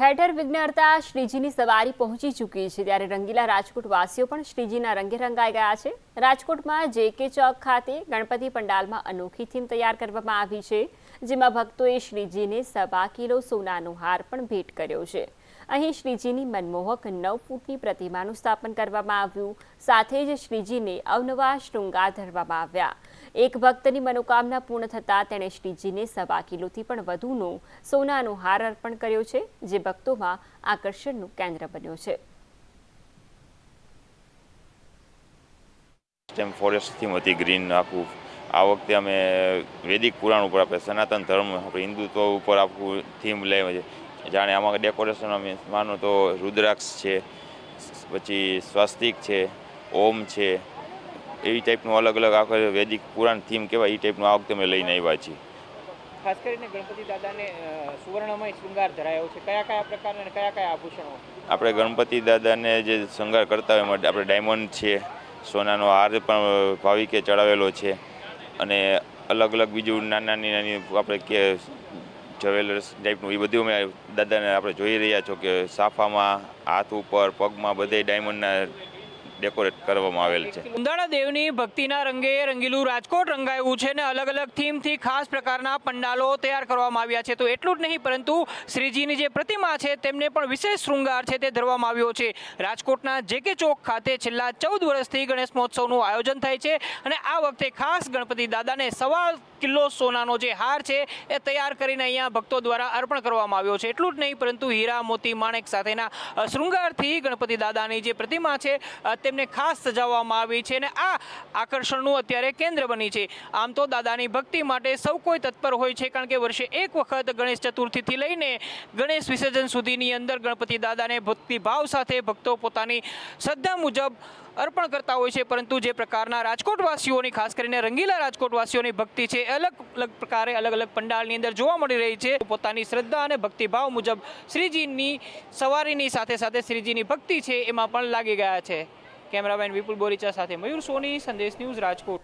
ઠેર ઠેર વિઘ્નહર્તા શ્રીજીની સવારી પહોંચી ચૂકી છે ત્યારે રંગીલા રાજકોટ વાસીઓ પણ શ્રીજીના રંગે રંગાઈ ગયા છે. રાજકોટમાં જે કે ચોક ખાતે ગણપતિ પંડાલમાં અનોખી થીમ તૈયાર કરવામાં આવી છે, જેમાં ભક્તોએ શ્રીજીને સવા કિલો સોનાનો હાર પણ ભેટ કર્યો છે. અહીં શ્રીજીની મનમોહક નવ ફૂટની પ્રતિમાનું સ્થાપન કરવામાં આવ્યું, સાથે જ શ્રીજીને અવનવા શૃંગાર ધરવામાં આવ્યા. એક ભક્તની મનોકામના પૂર્ણ થતાં તેણે શ્રીજીને સવા કિલોથી પણ વધુનો સોનાનો હાર અર્પણ કર્યો છે, જે ભક્તોમાં આકર્ષણનું કેન્દ્ર બન્યો છે. સ્ટેમ ફોરેસ્ટ થીમ હતી ગ્રીન આખું આ વખતે અમે વૈદિક પુરાણ ઉપર આપણે સનાતન ધર્મ, આપણે હિન્દુત્વ ઉપર આખું થીમ લઈએ છે. જાણે આમાં ડેકોરેશન અમે માનો તો રુદ્રાક્ષ છે, પછી સ્વાસ્તિક છે, ઓમ છે, એવી ટાઈપનું અલગ અલગ આખો વૈદિક પુરાણ થીમ કહેવાય, એ ટાઈપનું આ વખતે અમે લઈને આવ્યા છીએ. ખાસ કરીને ગણપતિ દાદાને સુવર્ણમય શૃંગાર ધરાયો છે. કયા કયા પ્રકારના અને કયા કયા આભૂષણો? આપણે ગણપતિ દાદાને જે શૃંગાર કરતા હોય, એમાં આપણે ડાયમંડ છે, સોનાનો હાર પણ ભાવિકે ચડાવેલો છે. અને અલગ અલગ બીજું નાની નાની આપણે કે જ્વેલર્સ ટાઈપનું એ બધું અમે દાદાને આપણે જોઈ રહ્યા છો કે સાફામાં, હાથ ઉપર, પગમાં બધે ડાયમંડના ડેકોરેટ કરવામાં આવેલ છે. ઉંદાડા દેવની ભક્તિના રંગે રંગીલું રાજકોટ રંગાયું છે ને અલગ અલગ થીમથી ખાસ પ્રકારના પંડાલો તૈયાર કરવામાં આવ્યા છે. તો એટલું જ નહીં, પરંતુ શ્રીજીની જે પ્રતિમા છે તેમને પણ વિશેષ શૃંગાર છે તે ધરવામાં આવ્યો છે. રાજકોટના જે કે ચોક ખાતે છેલ્લા ચૌદ વર્ષથી ગણેશ મહોત્સવનું આયોજન થાય છે અને આ વખતે ખાસ ગણપતિ દાદાને સવા કિલો સોનાનો જે હાર છે એ તૈયાર કરીને અહીંયા ભક્તો દ્વારા અર્પણ કરવામાં આવ્યો છે. એટલું જ નહીં, પરંતુ હીરા, મોતી, માણેક સાથેના શૃંગારથી ગણપતિ દાદાની જે પ્રતિમા છે તેમને ખાસ સજાવવામાં આવી છે અને આ આકર્ષણનું અત્યારે કેન્દ્ર બની છે. આમ તો દાદાની ભક્તિ માટે સૌ કોઈ તત્પર હોય છે, કારણ કે વર્ષે એક વખત ગણેશ ચતુર્થીથી લઈને ગણેશ વિસર્જન સુધીની અંદર ગણપતિ દાદાને ભક્તિભાવ સાથે ભક્તો પોતાની શ્રદ્ધા મુજબ અર્પણ કરતા હોય છે, પરંતુ જે પ્રકારના રાજકોટવાસીઓની, ખાસ કરીને રંગીલા રાજકોટવાસીઓની ભક્તિ છે અલગ અલગ પ્રકારે અલગ અલગ પંડાલની અંદર જોવા મળી રહી છે. પોતાની શ્રદ્ધા અને ભક્તિભાવ મુજબ શ્રીજીની સવારીની સાથે સાથે શ્રીજીની ભક્તિ છે એમાં પણ લાગી ગયા છે. કેમેરામેન વિપુલ બોરીચા સાથે મયુર સોની, સંદેશ ન્યૂઝ રાજકોટ.